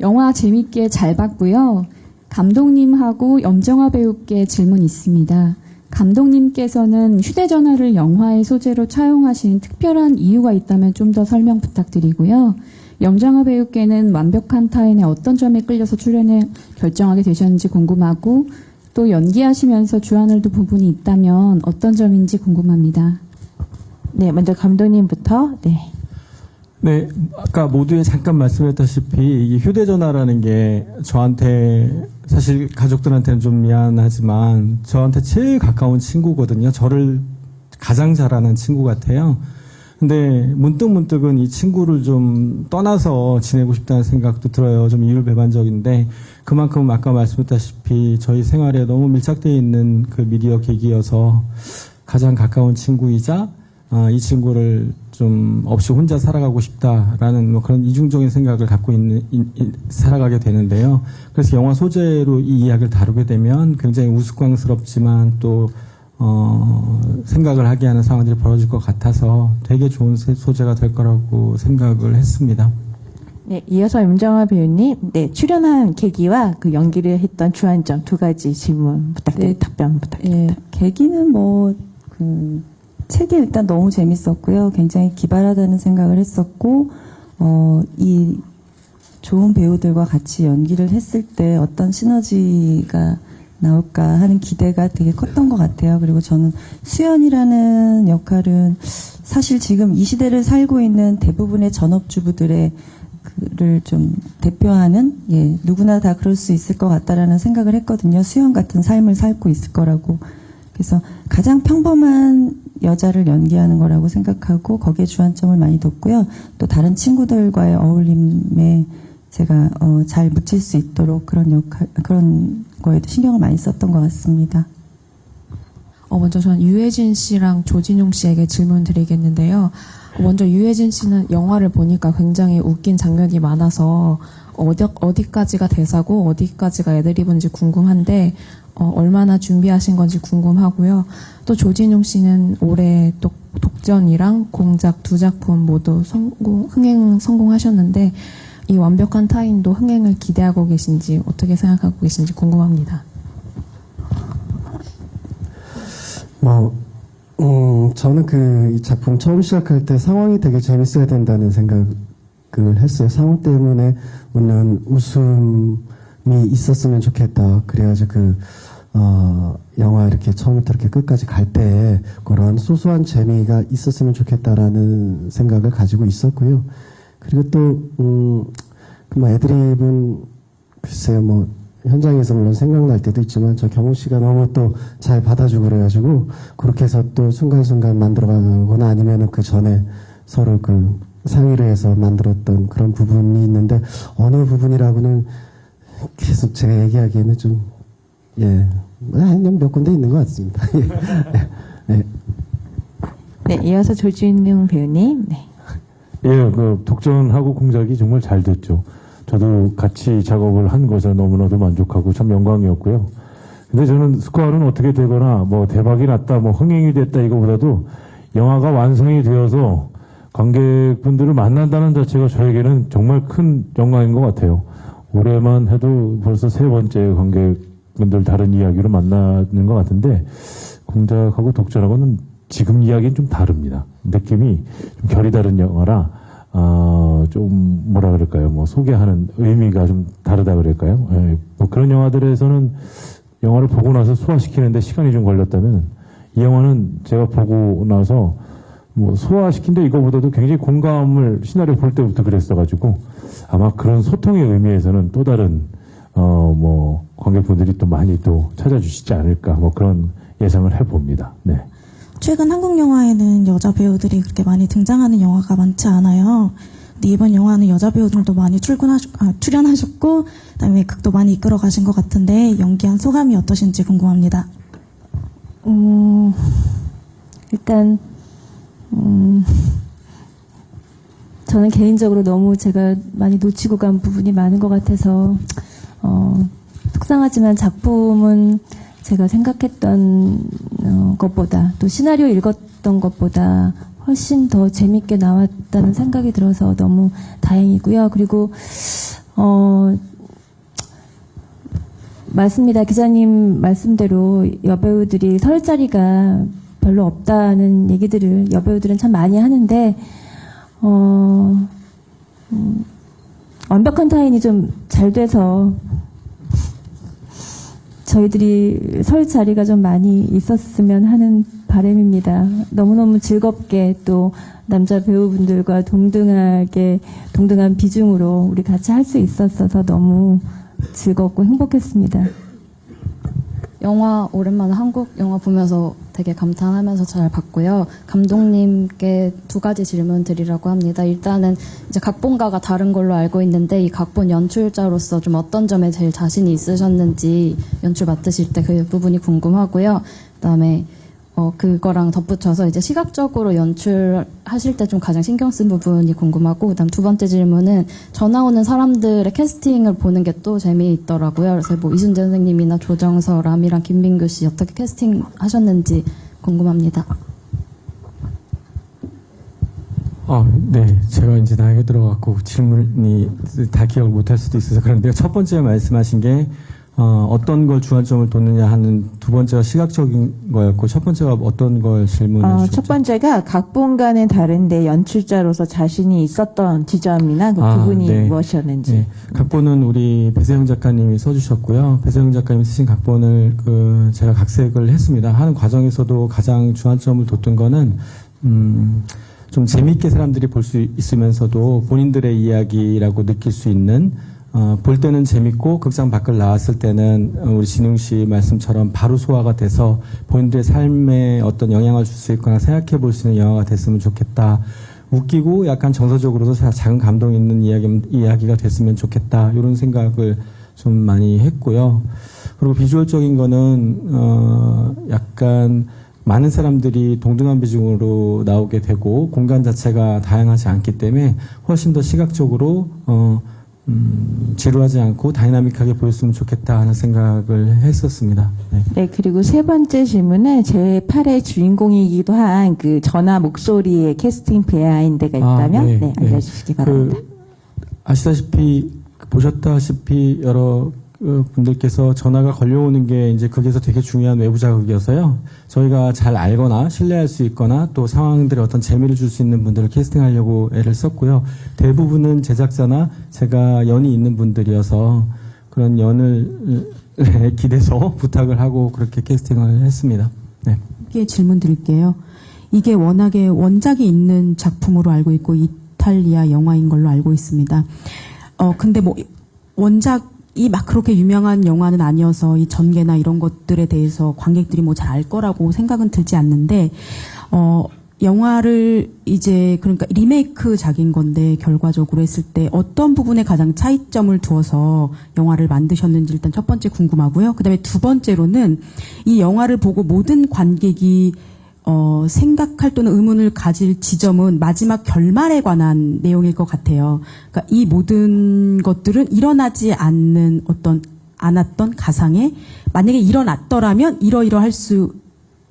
영화 재밌게 잘 봤고요. 감독님하고 염정아 배우께 질문 있습니다. 감독님께서는 휴대전화를 영화의 소재로 차용하신 특별한 이유가 있다면 좀 더 설명 부탁드리고요. 염정아 배우께는 완벽한 타인의 어떤 점에 끌려서 출연을 결정하게 되셨는지 궁금하고 또 연기하시면서 주안을 둔 부분이 있다면 어떤 점인지 궁금합니다. 네, 먼저 감독님부터. 네. 네, 아까 모두에 잠깐 말씀했다시피 이 휴대전화라는 게 저한테 사실 가족들한테는 좀 미안하지만 저한테 제일 가까운 친구거든요. 저를 가장 잘 아는 친구 같아요. 근데 문득 문득은 이 친구를 좀 떠나서 지내고 싶다는 생각도 들어요. 좀 이율배반적인데 그만큼 아까 말씀했다시피 저희 생활에 너무 밀착되어 있는 그 미디어 계기여서 가장 가까운 친구이자 아, 이 친구를 좀 없이 혼자 살아가고 싶다라는 뭐 그런 이중적인 생각을 갖고 있는 이- 이- 살아가게 되는데요. 그래서 영화 소재로 이 이야기를 다루게 되면 굉장히 우스꽝스럽지만 또 어, 생각을 하게 하는 상황들이 벌어질 것 같아서 되게 좋은 세- 소재가 될 거라고 생각을 했습니다. 네, 이어서 염정아 배우님, 네, 출연한 계기와 그 연기를 했던 주안점 두 가지 질문 부탁드립니다. 네. 답변 부탁드립니다. 예, 계기는 뭐, 그, 책이 일단 너무 재밌었고요. 굉장히 기발하다는 생각을 했었고, 어, 이 좋은 배우들과 같이 연기를 했을 때 어떤 시너지가 나올까 하는 기대가 되게 컸던 것 같아요. 그리고 저는 수연이라는 역할은 사실 지금 이 시대를 살고 있는 대부분의 전업주부들의 그를 좀 대표하는 예 누구나 다 그럴 수 있을 것 같다라는 생각을 했거든요. 수영 같은 삶을 살고 있을 거라고 그래서 가장 평범한 여자를 연기하는 거라고 생각하고 거기에 주안점을 많이 뒀고요. 또 다른 친구들과의 어울림에 제가 어, 잘 묻힐 수 있도록 그런 역할 그런 거에도 신경을 많이 썼던 것 같습니다. 어, 먼저 저는 유해진 씨랑 조진용 씨에게 질문 드리겠는데요. 먼저 유해진 씨는 영화를 보니까 굉장히 웃긴 장면이 많아서 어디, 어디까지가 대사고 어디까지가 애드리브인지 궁금한데 어, 얼마나 준비하신 건지 궁금하고요. 또 조진용 씨는 올해 독, 독전이랑 공작 두 작품 모두 성공, 흥행 성공하셨는데 이 완벽한 타인도 흥행을 기대하고 계신지 어떻게 생각하고 계신지 궁금합니다. 뭐, 음, 저는 그이 작품 처음 시작할 때 상황이 되게 재밌어야 된다는 생각을 했어요. 상황 때문에 오는 웃음이 있었으면 좋겠다. 그래야지 그, 어, 영화 이렇게 처음부터 이렇게 끝까지 갈 때 그런 소소한 재미가 있었으면 좋겠다라는 생각을 가지고 있었고요. 그리고 또, 음, 그뭐 애드립은 글쎄요, 뭐, 현장에서 물론 생각날 때도 있지만 저 경호 씨가 너무 또 잘 받아주고 그래가지고 그렇게 해서 또 순간순간 만들어가거나 아니면은 그 전에 서로 그 상의를 해서 만들었던 그런 부분이 있는데 어느 부분이라고는 계속 제가 얘기하기에는 좀 예, 그냥 몇 군데 있는 것 같습니다. 예. 예. 네, 이어서 조진용 배우님. 네. 예, 그 독전하고 공작이 정말 잘 됐죠. 저도 같이 작업을 한 것에 너무나도 만족하고 참 영광이었고요. 근데 저는 스코어는 어떻게 되거나 뭐 대박이 났다, 뭐 흥행이 됐다 이거보다도 영화가 완성이 되어서 관객분들을 만난다는 자체가 저에게는 정말 큰 영광인 것 같아요. 올해만 해도 벌써 세 번째 관객분들 다른 이야기로 만나는 것 같은데 공작하고 독전하고는 지금 이야기는 좀 다릅니다. 느낌이 좀 결이 다른 영화라 아, 좀 뭐라 그럴까요? 뭐 소개하는 의미가 좀 다르다 그럴까요? 예, 뭐 그런 영화들에서는 영화를 보고 나서 소화시키는데 시간이 좀 걸렸다면 이 영화는 제가 보고 나서 뭐 소화시킨다 이거보다도 굉장히 공감을 시나리오 볼 때부터 그랬어가지고 아마 그런 소통의 의미에서는 또 다른 어 뭐 관객분들이 또 많이 또 찾아주시지 않을까 뭐 그런 예상을 해봅니다. 네. 최근 한국 영화에는 여자 배우들이 그렇게 많이 등장하는 영화가 많지 않아요. 근데 이번 영화는 여자 배우들도 많이 출근하셨, 아, 출연하셨고, 그다음에 극도 많이 이끌어 가신 것 같은데 연기한 소감이 어떠신지 궁금합니다. 음, 일단, 음, 저는 개인적으로 너무 제가 많이 놓치고 간 부분이 많은 것 같아서, 어, 속상하지만 작품은 제가 생각했던 어, 것보다 또 시나리오 읽었던 것보다 훨씬 더 재밌게 나왔다는 생각이 들어서 너무 다행이고요. 그리고 어, 맞습니다. 기자님 말씀대로 여배우들이 설 자리가 별로 없다는 얘기들을 여배우들은 참 많이 하는데, 어, 음, 완벽한 타인이 좀 잘 돼서 저희들이 설 자리가 좀 많이 있었으면 하는 바람입니다. 너무너무 즐겁게 또 남자 배우분들과 동등하게 동등한 비중으로 우리 같이 할 수 있었어서 너무 즐겁고 행복했습니다. 영화 오랜만에 한국 영화 보면서 되게 감탄하면서 잘 봤고요. 감독님께 두 가지 질문 드리려고 합니다. 일단은 이제 각본가가 다른 걸로 알고 있는데 이 각본 연출자로서 좀 어떤 점에 제일 자신이 있으셨는지 연출 맡으실 때 그 부분이 궁금하고요. 그다음에 어 그거랑 덧붙여서 이제 시각적으로 연출하실 때 좀 가장 신경 쓴 부분이 궁금하고 그다음 두 번째 질문은 전화 오는 사람들의 캐스팅을 보는 게 또 재미있더라고요. 그래서 뭐 이순재 선생님이나 조정서, 람이랑 김민규 씨 어떻게 캐스팅 하셨는지 궁금합니다. 아, 네. 제가 이제 나이가 들어갖고 질문이 다 기억을 못할 수도 있어서 그런데요. 첫 번째 말씀하신 게 어, 떤 걸 주안점을 뒀느냐 하는 두 번째가 시각적인 거였고 첫 번째가 어떤 걸 질문해 어, 주셨죠? 첫 번째가 각본과는 다른데 연출자로서 자신이 있었던 지점이나 그 아, 부분이 네. 무엇이었는지. 네, 각본은 우리 배세영 작가님이 써주셨고요. 배세영 작가님이 쓰신 각본을 그 제가 각색을 했습니다. 하는 과정에서도 가장 주안점을 뒀던 거는 음, 좀 재미있게 사람들이 볼 수 있으면서도 본인들의 이야기라고 느낄 수 있는 어, 볼 때는 재밌고 극장 밖을 나왔을 때는 어, 우리 진웅 씨 말씀처럼 바로 소화가 돼서 본인들의 삶에 어떤 영향을 줄 수 있거나 생각해 볼 수 있는 영화가 됐으면 좋겠다. 웃기고 약간 정서적으로도 자- 작은 감동 있는 이야기, 이야기가 됐으면 좋겠다. 이런 생각을 좀 많이 했고요. 그리고 비주얼적인 거는, 어, 약간 많은 사람들이 동등한 비중으로 나오게 되고 공간 자체가 다양하지 않기 때문에 훨씬 더 시각적으로, 어, 음, 지루하지 않고 다이나믹하게 보였으면 좋겠다 하는 생각을 했었습니다. 네. 네, 그리고 세 번째 질문은 제 8의 주인공이기도 한 그 전화 목소리의 캐스팅 비하인드가 아, 있다면 네, 네, 네. 알려주시기 바랍니다. 그 아시다시피 보셨다시피 여러 어, 분들께서 전화가 걸려오는 게 이제 거기서 되게 중요한 외부 자극이어서요. 저희가 잘 알거나 신뢰할 수 있거나 또 상황들에 어떤 재미를 줄 수 있는 분들을 캐스팅하려고 애를 썼고요. 대부분은 제작자나 제가 연이 있는 분들이어서 그런 연을 기대서 부탁을 하고 그렇게 캐스팅을 했습니다. 네. 게 질문 드릴게요. 이게 워낙에 원작이 있는 작품으로 알고 있고 이탈리아 영화인 걸로 알고 있습니다. 어 근데 뭐 원작 이 막 그렇게 유명한 영화는 아니어서 이 전개나 이런 것들에 대해서 관객들이 뭐 잘 알 거라고 생각은 들지 않는데 어 영화를 이제 그러니까 리메이크 작인 건데 결과적으로 했을 때 어떤 부분에 가장 차이점을 두어서 영화를 만드셨는지 일단 첫 번째 궁금하고요. 그다음에 두 번째로는 이 영화를 보고 모든 관객이 어, 생각할 또는 의문을 가질 지점은 마지막 결말에 관한 내용일 것 같아요. 그러니까 이 모든 것들은 일어나지 않는 어떤 않았던 가상에 만약에 일어났더라면 이러이러할 수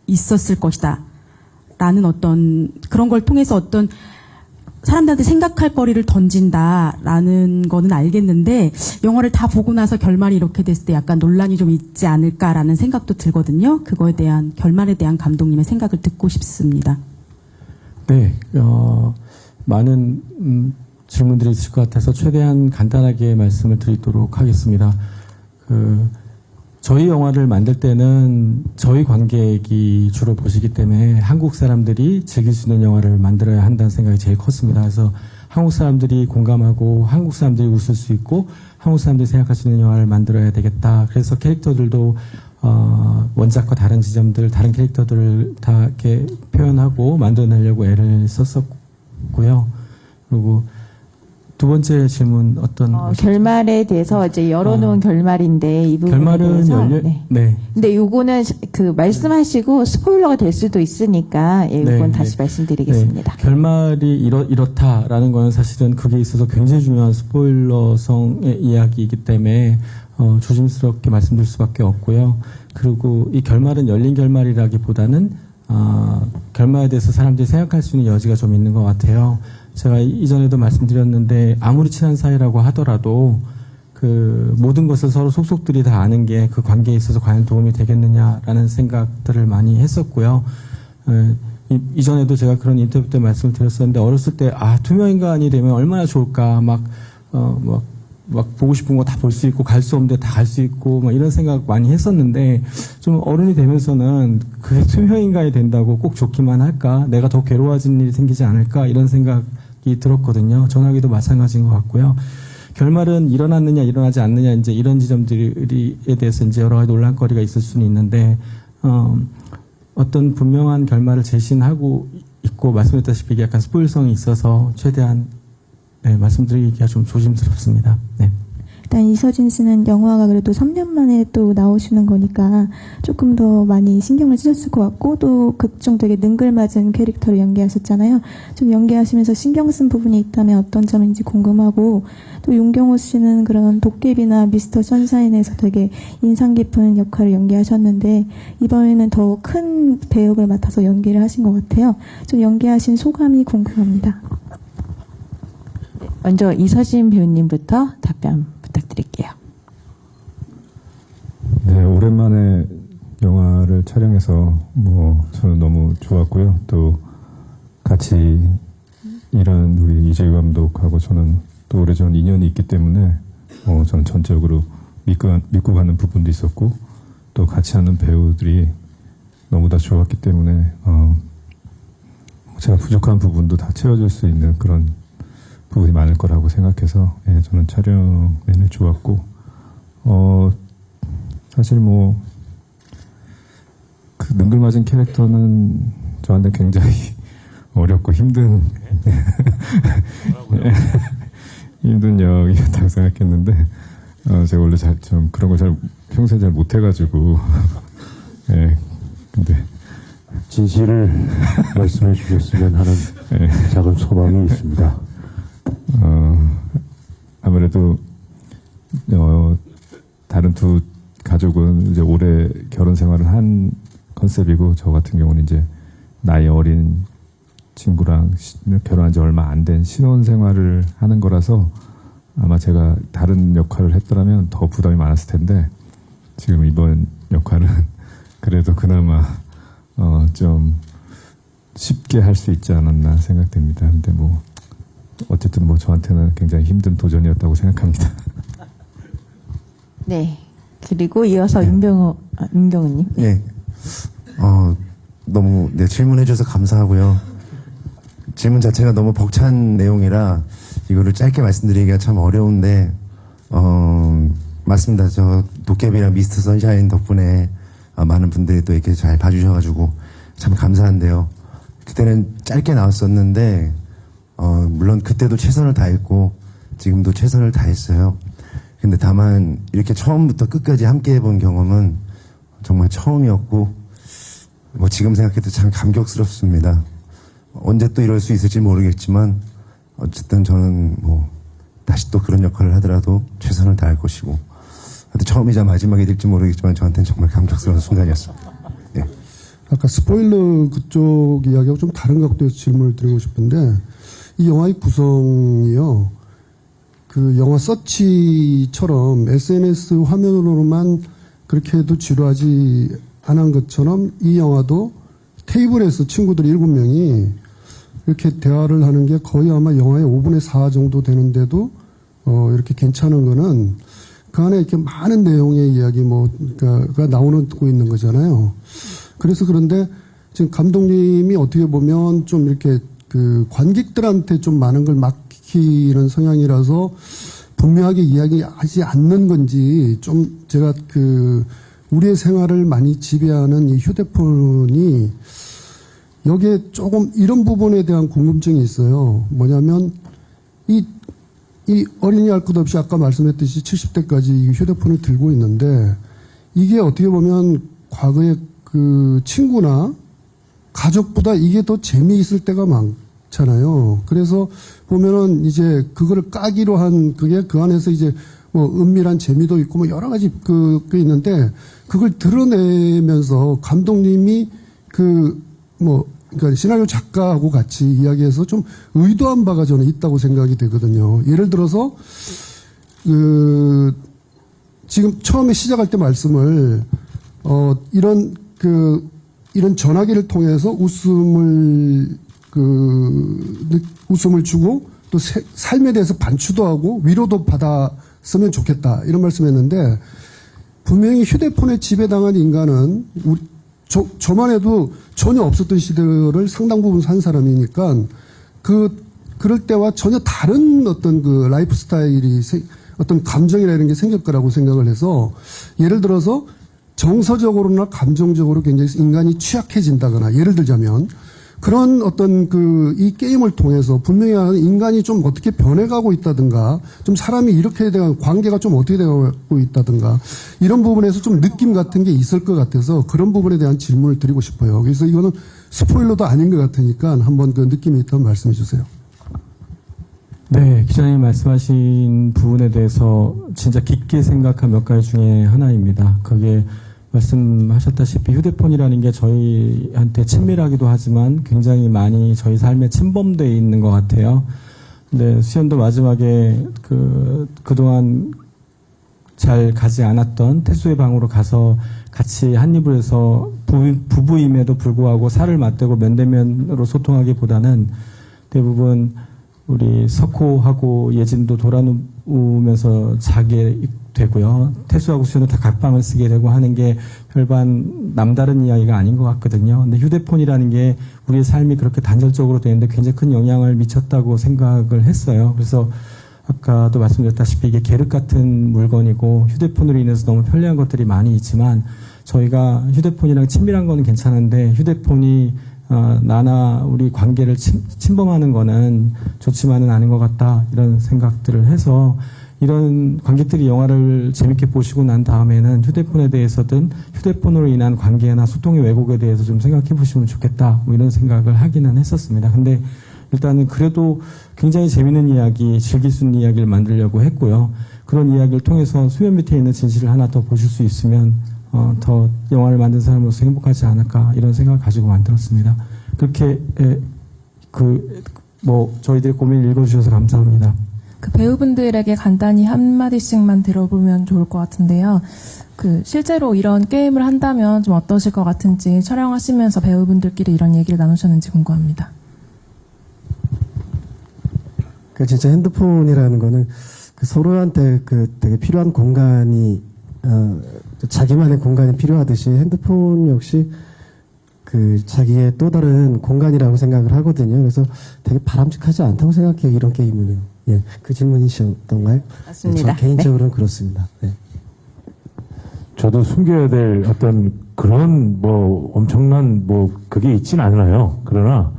있었을 것이다. 라는 어떤 그런 걸 통해서 어떤 사람들한테 생각할 거리를 던진다라는 거는 알겠는데 영화를 다 보고 나서 결말이 이렇게 됐을 때 약간 논란이 좀 있지 않을까라는 생각도 들거든요. 그거에 대한 결말에 대한 감독님의 생각을 듣고 싶습니다. 네, 어, 많은 음, 질문들이 있을 것 같아서 최대한 간단하게 말씀을 드리도록 하겠습니다. 그, 저희 영화를 만들 때는 저희 관객이 주로 보시기 때문에 한국 사람들이 즐길 수 있는 영화를 만들어야 한다는 생각이 제일 컸습니다. 그래서 한국 사람들이 공감하고 한국 사람들이 웃을 수 있고 한국 사람들이 있는 영화를 만들어야 되겠다. 그래서 캐릭터들도 어, 원작과 다른 지점들, 다른 캐릭터들을 다 이렇게 표현하고 만들어내려고 애를 썼었고요. 그리고 두 번째 질문 어떤 어? 결말에 대해서 이제 열어놓은 아. 결말인데 이 부분에 결말은 대해서 열려 네. 네. 근데 요거는 그 말씀하시고 스포일러가 될 수도 있으니까 예, 네, 요건 네. 다시 말씀드리겠습니다. 네, 결말이 이렇, 이렇다라는 거는 사실은 그게 있어서 굉장히 중요한 스포일러성의 이야기이기 때문에 어, 조심스럽게 말씀드릴 수밖에 없고요. 그리고 이 결말은 열린 결말이라기보다는 어, 결말에 대해서 사람들이 생각할 수 있는 여지가 좀 있는 것 같아요. 제가 이전에도 말씀드렸는데 아무리 친한 사이라고 하더라도 그 모든 것을 서로 속속들이 다 아는 게 그 관계에 있어서 과연 도움이 되겠느냐라는 생각들을 많이 했었고요. 에, 이- 이전에도 제가 그런 인터뷰 때 말씀을 드렸었는데 어렸을 때 아 투명 인간이 되면 얼마나 좋을까? 막 어 막 막 보고 싶은 거 다 볼 수 있고 갈 수 없는데 다 갈 수 있고 막 이런 생각 많이 했었는데 좀 어른이 되면서는 그게 투명 인간이 된다고 꼭 좋기만 할까? 내가 더 괴로워진 일이 생기지 않을까? 이런 생각이 들었거든요 전화기도 마찬가지인 것 같고요 결말은 일어났느냐 일어나지 않느냐 이제 이런 지점들에 대해서 이제 여러 가지 논란거리가 있을 수는 있는데 어, 어떤 분명한 결말을 제시하고 있고 말씀드렸다시피 약간 스포일성이 있어서 최대한 네, 말씀드리기가 좀 조심스럽습니다. 네. 일단 이서진 씨는 영화가 그래도 3년 만에 또 나오시는 거니까 조금 더 많이 신경을 쓰셨을 것 같고 또 극중 되게 능글맞은 캐릭터를 연기하셨잖아요. 좀 연기하시면서 신경 쓴 부분이 있다면 어떤 점인지 궁금하고 또 윤경호 씨는 그런 도깨비나 미스터 선샤인에서 되게 인상 깊은 역할을 연기하셨는데 이번에는 더 큰 배역을 맡아서 연기를 하신 것 같아요. 좀 연기하신 소감이 궁금합니다. 먼저 이서진 배우님부터 답변 부탁드릴게요. 네, 오랜만에 영화를 촬영해서 뭐 저는 너무 좋았고요. 또 같이 일한 우리 이재규 감독하고 저는 또 오래전 인연이 있기 때문에 어, 저는 전적으로 믿고, 믿고 가는 부분도 있었고 또 같이 하는 배우들이 너무 다 좋았기 때문에 어, 제가 부족한 부분도 다 채워줄 수 있는 그런 부분이 많을 거라고 생각해서 예, 저는 촬영 내내 좋았고 어, 사실 뭐, 그 능글맞은 캐릭터는 저한테 굉장히 어렵고 힘든, 힘든 역이었다고 생각했는데, 어, 제가 원래 잘, 좀 그런 걸 잘, 평소에 잘 못해가지고, 예, 근데, 진실을 말씀해 주셨으면 하는 예. 작은 소망이 있습니다. 어, 아무래도, 어, 다른 두 가족은 이제 올해 결혼 생활을 한 컨셉이고, 저 같은 경우는 이제 나이 어린 친구랑 시- 결혼한 지 얼마 안 된 신혼 생활을 하는 거라서 아마 제가 다른 역할을 했더라면 더 부담이 많았을 텐데, 지금 이번 역할은 그래도 그나마, 어, 좀 쉽게 할 수 있지 않았나 생각됩니다. 근데 뭐, 어쨌든 뭐 저한테는 굉장히 힘든 도전이었다고 생각합니다. 네. 그리고 이어서 윤병호, 아, 윤경우님. 예. 어, 너무, 네, 질문해줘서 감사하고요. 질문 자체가 너무 벅찬 내용이라 이거를 짧게 말씀드리기가 참 어려운데, 어, 맞습니다. 저 도깨비랑 미스터 선샤인 덕분에 아, 많은 분들이 또 이렇게 잘 봐주셔가지고 참 감사한데요. 그때는 짧게 나왔었는데, 어, 물론 그때도 최선을 다했고, 지금도 최선을 다했어요. 근데 다만, 이렇게 처음부터 끝까지 함께 해본 경험은 정말 처음이었고, 뭐 지금 생각해도 참 감격스럽습니다. 언제 또 이럴 수 있을지 모르겠지만, 어쨌든 저는 뭐, 다시 또 그런 역할을 하더라도 최선을 다할 것이고, 처음이자 마지막이 될지 모르겠지만 저한테는 정말 감격스러운 순간이었습니다. 예. 아까 스포일러 그쪽 이야기하고 좀 다른 각도에서 질문을 드리고 싶은데 이 영화의 구성이요. 그 영화 서치처럼 SNS 화면으로만 그렇게 해도 지루하지 않은 것처럼 이 영화도 테이블에서 친구들 일곱 명이 이렇게 대화를 하는 게 거의 아마 영화의 5분의 4 정도 되는데도 어 이렇게 괜찮은 거는 그 안에 이렇게 많은 내용의 이야기 뭐가 나오고 있는 거잖아요. 그래서 그런데 지금 감독님이 어떻게 보면 좀 이렇게 그 관객들한테 좀 많은 걸 맡기는 성향이라서 분명하게 이야기하지 않는 건지 좀 제가 그 우리의 생활을 많이 지배하는 이 휴대폰이 여기에 조금 이런 부분에 대한 궁금증이 있어요. 뭐냐면 이, 이 어린이 할 것 없이 아까 말씀했듯이 70대까지 이 휴대폰을 들고 있는데 이게 어떻게 보면 과거에 그 친구나 가족보다 이게 더 재미있을 때가 많 잖아요. 그래서 보면은 이제 그거를 까기로 한 그게 그 안에서 이제 뭐 은밀한 재미도 있고 뭐 여러 가지 그, 그 있는데 그걸 드러내면서 감독님이 그 뭐 그러니까 시나리오 작가하고 같이 이야기해서 좀 의도한 바가 저는 있다고 생각이 되거든요. 예를 들어서 그 지금 처음에 시작할 때 말씀을 어 이런 그 이런 전화기를 통해서 웃음을 그 느- 웃음을 주고 또 세- 삶에 대해서 반추도 하고 위로도 받았으면 좋겠다. 이런 말씀했는데 분명히 휴대폰에 지배당한 인간은 우리, 저, 저만 해도 전혀 없었던 시대를 상당 부분 산 사람이니까 그 그럴 때와 전혀 다른 어떤 그 라이프 스타일이 세- 어떤 감정이나 이런 게 생길 거라고 생각을 해서 예를 들어서 정서적으로나 감정적으로 굉장히 인간이 취약해진다거나 예를 들자면 그런 어떤 그 이 게임을 통해서 분명히 인간이 좀 어떻게 변해가고 있다든가 좀 사람이 이렇게 대한 관계가 좀 어떻게 되고 있다든가 이런 부분에서 좀 느낌 같은 게 있을 것 같아서 그런 부분에 대한 질문을 드리고 싶어요. 그래서 이거는 스포일러도 아닌 것 같으니까 한번 그 느낌이 있다면 말씀해 주세요. 네, 기자님 말씀하신 부분에 대해서 진짜 깊게 생각한 몇 가지 중에 하나입니다. 그게 말씀하셨다시피 휴대폰이라는 게 저희한테 친밀하기도 하지만 굉장히 많이 저희 삶에 침범되어 있는 것 같아요. 근데 수연도 마지막에 그, 그동안 잘 가지 않았던 태수의 방으로 가서 같이 한 입을 해서 부, 부부임에도 불구하고 살을 맞대고 면대면으로 소통하기보다는 대부분 우리 석호하고 예진도 돌아누우면서 자게 되고요. 태수하고 수연은 다 각방을 쓰게 되고 하는 게 별반 남다른 이야기가 아닌 것 같거든요. 근데 휴대폰이라는 게 우리의 삶이 그렇게 단절적으로 되는데 굉장히 큰 영향을 미쳤다고 생각을 했어요. 그래서 아까도 말씀드렸다시피 이게 계륵 같은 물건이고 휴대폰으로 인해서 너무 편리한 것들이 많이 있지만 저희가 휴대폰이랑 친밀한 거는 괜찮은데 휴대폰이 어, 나나 우리 관계를 침, 침범하는 거는 좋지만은 않은 것 같다 이런 생각들을 해서 이런 관객들이 영화를 재밌게 보시고 난 다음에는 휴대폰에 대해서든 휴대폰으로 인한 관계나 소통의 왜곡에 대해서 좀 생각해 보시면 좋겠다 뭐 이런 생각을 하기는 했었습니다. 근데 일단은 그래도 굉장히 재밌는 이야기, 즐길 수 있는 이야기를 만들려고 했고요. 그런 이야기를 통해서 수면 밑에 있는 진실을 하나 더 보실 수 있으면 어, 더 영화를 만든 사람으로서 행복하지 않을까 이런 생각을 가지고 만들었습니다. 그렇게 에, 그, 뭐 저희들의 고민을 읽어주셔서 감사합니다. 그 배우분들에게 간단히 한마디씩만 들어보면 좋을 것 같은데요. 그 실제로 이런 게임을 한다면 좀 어떠실 것 같은지 촬영하시면서 배우분들끼리 이런 얘기를 나누셨는지 궁금합니다. 그 진짜 핸드폰이라는 거는 그 서로한테 그 되게 필요한 공간이 어, 자기만의 공간이 필요하듯이 핸드폰 역시 그 자기의 또 다른 공간이라고 생각을 하거든요. 그래서 되게 바람직하지 않다고 생각해요. 이런 게임은요. 예, 그 질문이셨던가요? 맞습니다. 네, 저 개인적으로는 그렇습니다. 네. 저도 숨겨야 될 어떤 그런 뭐 엄청난 뭐 그게 있진 않아요. 그러나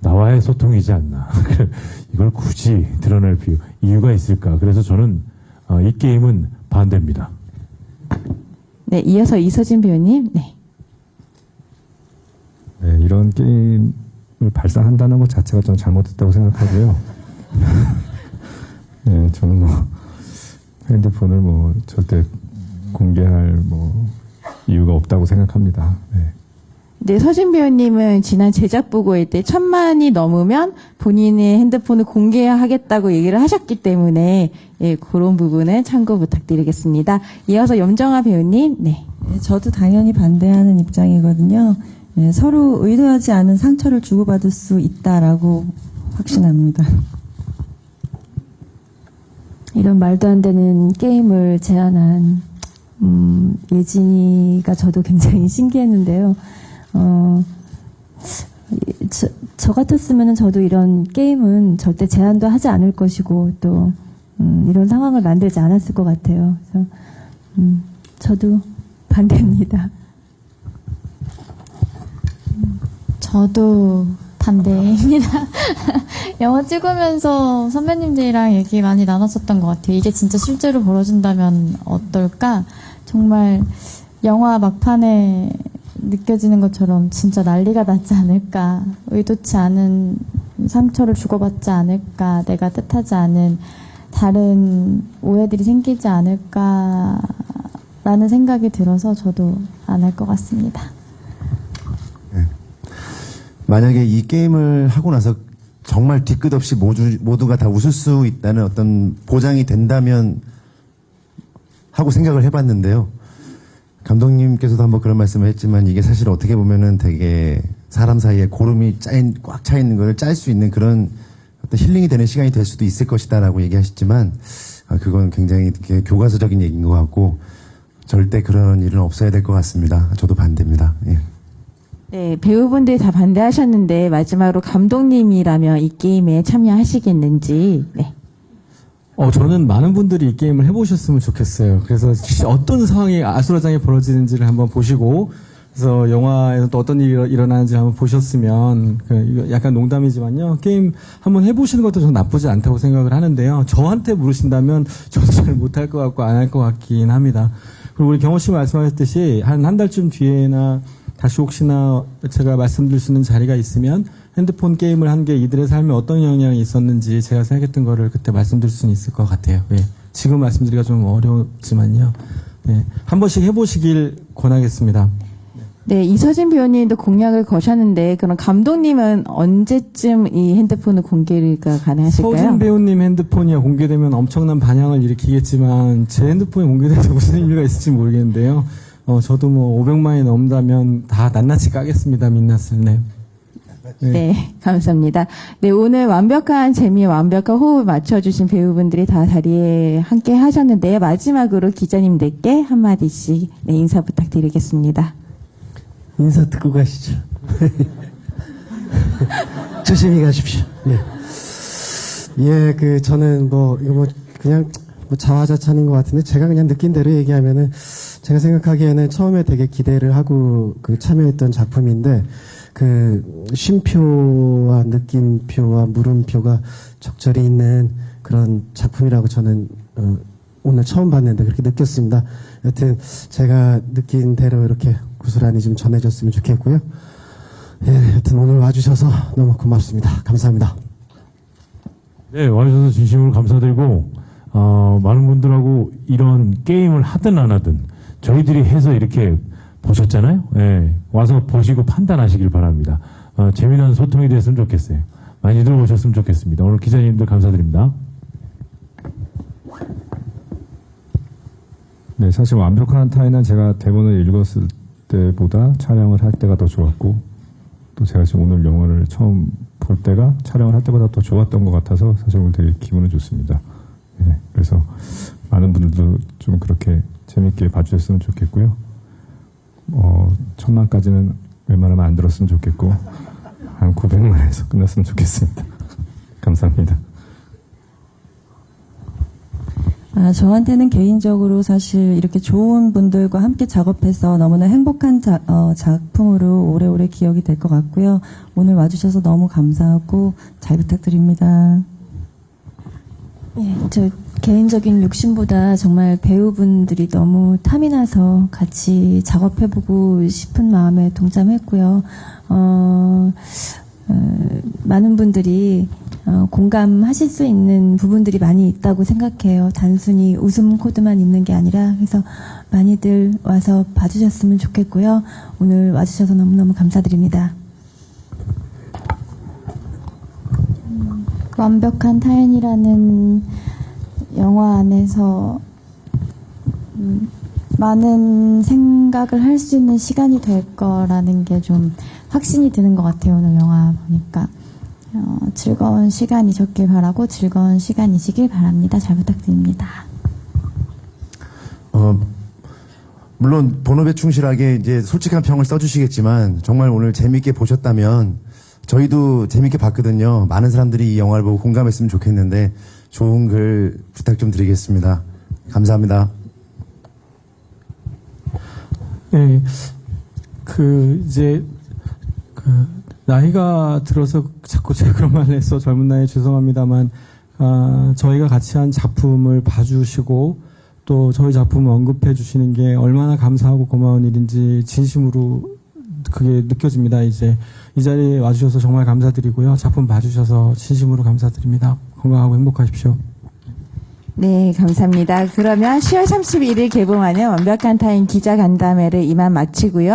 나와의 소통이지 않나. 이걸 굳이 드러낼 필요, 이유가 있을까. 그래서 저는 어, 이 게임은 반대입니다. 네, 이어서 이서진 배우님. 네. 네, 이런 게임을 발상한다는 것 자체가 좀 잘못됐다고 생각하고요. 네, 저는 뭐 핸드폰을 뭐 절대 공개할 뭐 이유가 없다고 생각합니다. 네. 네, 서진 배우님은 지난 제작 보고일 때 천만이 넘으면 본인의 핸드폰을 공개하겠다고 얘기를 하셨기 때문에 예, 그런 부분은 참고 부탁드리겠습니다. 이어서 염정아 배우님. 네. 네, 저도 당연히 반대하는 입장이거든요. 네, 서로 의도하지 않은 상처를 주고받을 수 있다라고 확신합니다. 이런 말도 안 되는 게임을 제안한 음, 예진이가 저도 굉장히 신기했는데요. 어, 저, 저 같았으면 저도 이런 게임은 절대 제안도 하지 않을 것이고 또 음, 이런 상황을 만들지 않았을 것 같아요. 그래서 음, 저도 반대입니다. 저도 반대입니다. 영화 찍으면서 선배님들이랑 얘기 많이 나눴었던 것 같아요. 이게 진짜 실제로 벌어진다면 어떨까? 정말 영화 막판에 느껴지는 것처럼 진짜 난리가 나지 않을까? 의도치 않은 상처를 주고받지 않을까? 내가 뜻하지 않은 다른 오해들이 생기지 않을까? 라는 생각이 들어서 저도 안 할 것 같습니다. 만약에 이 게임을 하고 나서 정말 뒤끝 없이 모두, 모두가 다 웃을 수 있다는 어떤 보장이 된다면 하고 생각을 해봤는데요. 감독님께서도 한번 그런 말씀을 했지만 이게 사실 어떻게 보면은 되게 사람 사이에 고름이 짜인, 꽉 차 있는 걸 짤 수 있는 그런 어떤 힐링이 되는 시간이 될 수도 있을 것이다라고 얘기하셨지만 아, 그건 굉장히 교과서적인 얘기인 것 같고 절대 그런 일은 없어야 될 것 같습니다. 저도 반대입니다. 예. 네, 배우분들이 다 반대하셨는데 마지막으로 감독님이라면 이 게임에 참여하시겠는지. 네. 어, 저는 많은 분들이 이 게임을 해보셨으면 좋겠어요. 그래서 시- 어떤 상황이 아수라장에 벌어지는지를 한번 보시고, 그래서 영화에서 또 어떤 일이 일어- 일어나는지 한번 보셨으면, 그, 약간 농담이지만요. 게임 한번 해보시는 것도 저는 나쁘지 않다고 생각을 하는데요. 저한테 물으신다면 저도 잘 못할 것 같고 안 할 것 같긴 합니다. 그리고 우리 경호 씨 말씀하셨듯이 한 한 달쯤 뒤에나 다시 혹시나 제가 말씀드릴 수 있는 자리가 있으면 핸드폰 게임을 한 게 이들의 삶에 어떤 영향이 있었는지 제가 생각했던 거를 그때 말씀드릴 수는 있을 것 같아요. 예. 지금 말씀드리기가 좀 어렵지만요. 예. 한 번씩 해보시길 권하겠습니다. 네, 이서진 배우님도 공약을 거셨는데 그럼 감독님은 언제쯤 이 핸드폰을 공개가 가능하실까요? 서진 배우님 핸드폰이 공개되면 엄청난 반향을 일으키겠지만 제 핸드폰이 공개돼서 무슨 의미가 있을지 모르겠는데요. 어, 저도 뭐 500만이 넘다면 다 낱낱이 까겠습니다. 민낯을. 네. 네, 감사합니다. 네, 오늘 완벽한 재미, 완벽한 호흡을 맞춰주신 배우분들이 다 자리에 함께 하셨는데요. 마지막으로 기자님들께 한마디씩 네, 인사 부탁드리겠습니다. 인사 듣고 가시죠. 조심히 가십시오. 예. 예, 그, 저는 뭐, 이거 뭐, 그냥, 뭐 자화자찬인 것 같은데, 제가 그냥 느낀 대로 얘기하면은, 제가 생각하기에는 처음에 되게 기대를 하고, 그, 참여했던 작품인데, 그, 쉼표와 느낌표와 물음표가 적절히 있는 그런 작품이라고 저는, 어, 오늘 처음 봤는데 그렇게 느꼈습니다. 여튼, 제가 느낀 대로 이렇게 구슬하니 좀 전해졌으면 좋겠고요. 예, 여튼 오늘 와주셔서 너무 고맙습니다. 감사합니다. 네, 와주셔서 진심으로 감사드리고, 어, 많은 분들하고 이런 게임을 하든 안 하든 저희들이 해서 이렇게 보셨잖아요. 예, 와서 보시고 판단하시길 바랍니다. 어, 재미난 소통이 됐으면 좋겠어요. 많이들 오셨으면 좋겠습니다. 오늘 기자님들 감사드립니다. 네, 사실 완벽한 타인은 제가 대본을 읽었을 때보다 촬영을 할 때가 더 좋았고, 또 제가 지금 오늘 영화를 처음 볼 때가 촬영을 할 때보다 더 좋았던 것 같아서 사실 오늘 되게 기분은 좋습니다. 네, 그래서 많은 분들도 좀 그렇게 재밌게 봐주셨으면 좋겠고요. 어, 천만까지는 웬만하면 안 들었으면 좋겠고, 한 900만에서 끝났으면 좋겠습니다. 감사합니다. 아, 저한테는 개인적으로 사실 이렇게 좋은 분들과 함께 작업해서 너무나 행복한 자- 어, 작품으로 오래오래 기억이 될 것 같고요. 오늘 와주셔서 너무 감사하고 잘 부탁드립니다. 예, 저 개인적인 욕심보다 정말 배우분들이 너무 탐이 나서 같이 작업해보고 싶은 마음에 동참했고요. 어, 어, 많은 분들이 어, 공감하실 수 있는 부분들이 많이 있다고 생각해요. 단순히 웃음 코드만 있는 게 아니라 그래서 많이들 와서 봐주셨으면 좋겠고요. 오늘 와주셔서 너무너무 감사드립니다. 완벽한 타인이라는 영화 안에서 음, 많은 생각을 할 수 있는 시간이 될 거라는 게 좀 확신이 드는 것 같아요. 오늘 영화 보니까 어, 즐거운 시간이셨길 바라고 즐거운 시간이시길 바랍니다. 잘 부탁드립니다. 어, 물론 본업에 충실하게 이제 솔직한 평을 써주시겠지만 정말 오늘 재밌게 보셨다면 저희도 재밌게 봤거든요. 많은 사람들이 이 영화를 보고 공감했으면 좋겠는데 좋은 글 부탁 좀 드리겠습니다. 감사합니다. 예, 그 이제 그 나이가 들어서 자꾸 제가 그런 말을 해서 젊은 나이에 죄송합니다만 아, 저희가 같이 한 작품을 봐주시고 또 저희 작품을 언급해 주시는 게 얼마나 감사하고 고마운 일인지 진심으로 그게 느껴집니다. 이제 이 자리에 와주셔서 정말 감사드리고요. 작품 봐주셔서 진심으로 감사드립니다. 건강하고 행복하십시오. 네, 감사합니다. 그러면 10월 31일 개봉하는 완벽한 타인 기자 간담회를 이만 마치고요.